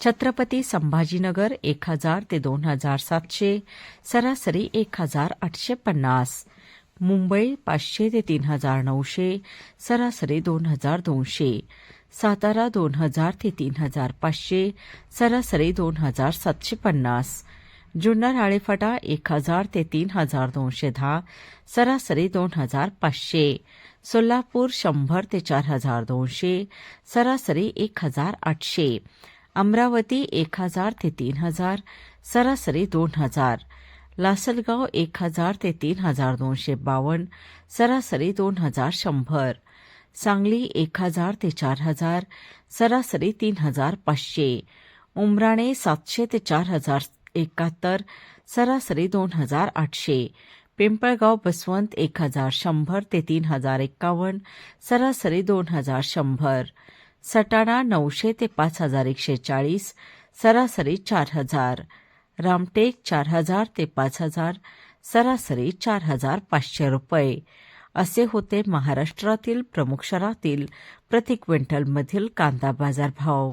छत्रपती संभाजीनगर एक हजार ते दोन हजार सातशे सरासरी एक हजार आठशे पन्नास. मुंबई पाचशे ते तीन हजार नऊशे सरासरी दोन हजार दोनशे. सातारा दोन हजार ते तीन हजार पाचशे सरासरी दोन हजार सातशे पन्नास. जुन्नर आळेफाटा एक हजार ते तीन हजार दोनशे दहा सरासरी दोन हजार पाचशे. सोलापूर शंभर ते चार हजार दोनशे सरासरी एक हजार आठशे. अमरावती एक हजार ते तीन हजार सरासरी दोन हजार लासलगाव एक हजार ते तीन हजार दोनशे बावन्न सरासरी दोन हजार शंभर सांगली एक हजार ते चार हजार सरासरी तीन हजार पाचशे उमराणे सातशे ते चार हजार एकाहत्तर सरासरी दोन हजार आठशे पिंपळगाव बसवंत एक हजार शंभर ते तीन हजार एक्कावन्न सरासरी दोन हजार शंभर सटाणा नऊशे ते पाच हजार एकशे चाळीस सरासरी चार हजार. रामटेक चार हजार ते पाच हजार सरासरी चार हजार पाचशे रुपये. असे होते महाराष्ट्रातील प्रमुख शहरातील प्रति क्विंटलमधील कांदा बाजारभाव.